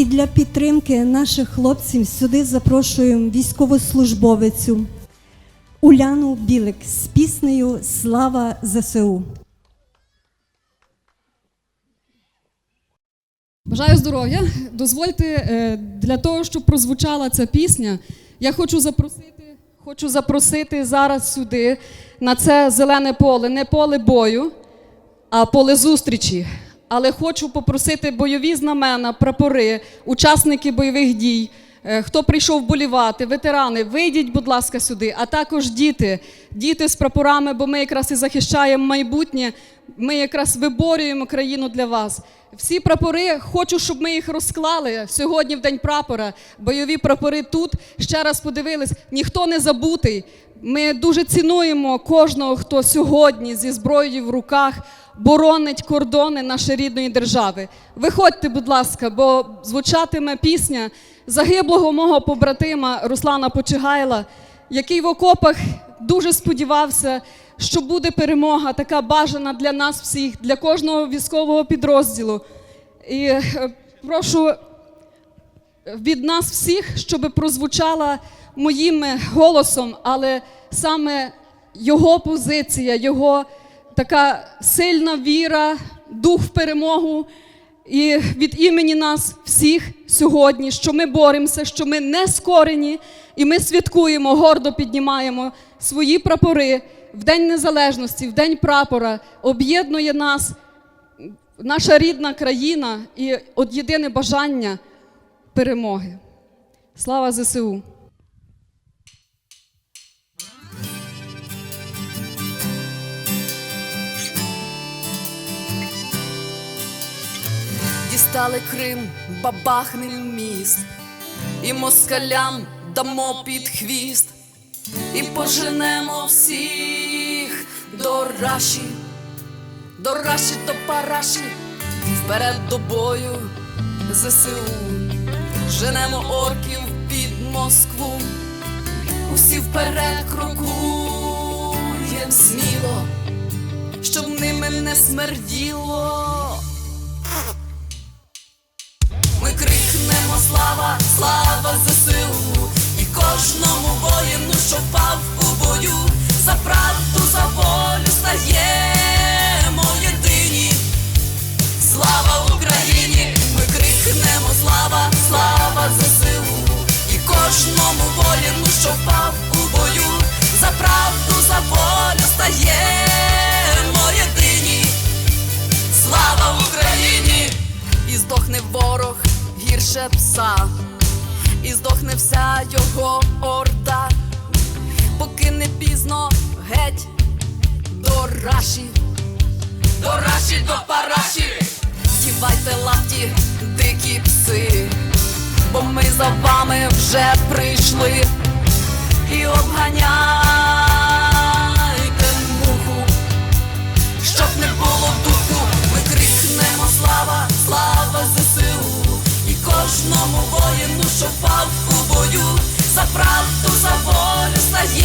І для підтримки наших хлопців сюди запрошуємо військовослужбовицю Уляну Білик з піснею Слава ЗСУ. Бажаю здоров'я. Дозвольте е, для того, щоб прозвучала ця пісня. Я хочу запросити, хочу запросити зараз сюди на це зелене поле, не поле бою, а поле зустрічі. Але хочу попросити бойові знамена, прапори, учасники бойових дій, хто прийшов болівати, ветерани, вийдіть, будь ласка, сюди, а також діти, діти з прапорами, бо ми якраз і захищаємо майбутнє, ми якраз виборюємо країну для вас. Всі прапори, хочу, щоб ми їх розклали сьогодні в день прапора. Бойові прапори тут. Ще раз подивились, ніхто не забутий. Ми дуже цінуємо кожного, хто сьогодні зі зброєю в руках боронить кордони нашої рідної держави. Виходьте, будь ласка, бо звучатиме пісня загиблого мого побратима Руслана Почигайла, який в окопах дуже сподівався, що буде перемога, така бажана для нас всіх, для кожного військового підрозділу. І е, прошу від нас всіх, щоб прозвучала моїм голосом, але саме його позиція, його така сильна віра, дух в перемогу. І від імені нас всіх сьогодні, що ми боремося, що ми не скорені, і ми святкуємо, гордо піднімаємо свої прапори в День Незалежності, в День прапора, об'єднує нас наша рідна країна і от єдине бажання перемоги. Слава ЗСУ! Дістали Крим, бабахнель міст, і москалям дамо під хвіст, і поженемо всіх до раші, до раші, до параші, вперед до бою ЗСУ, женемо орків під Москву, усі вперед крокуєм сміло, щоб ними не смерділо. Слава Україні! І ворог гірше пса, і здохне вся його орда, поки не пізно геть до раші, до раші, до параші, дівайте лапті, дикі пси, бо ми за вами вже прийшли. І обганяйте кожному воїну, що впав у бою. За правду, за волю стаємо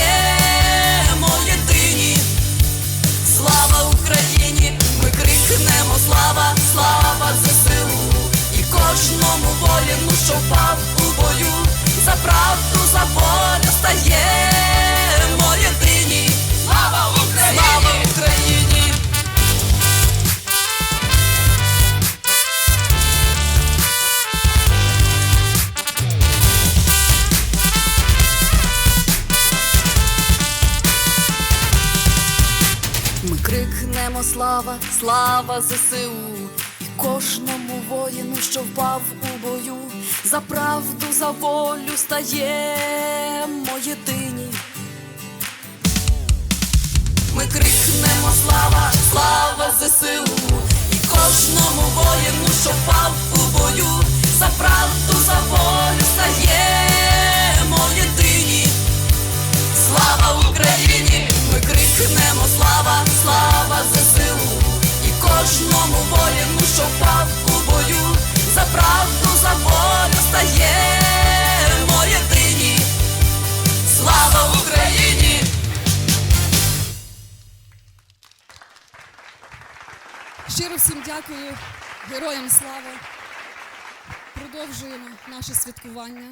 слава, слава ЗСУ. І кожному воїну, що впав у бою За правду, за волю стаємо єдині Ми крикнемо слава, воїну, у бою За правду, за волю стаємо єдині Слава Україні! Щиро всім дякую, героям слава. Продовжуємо наше святкування.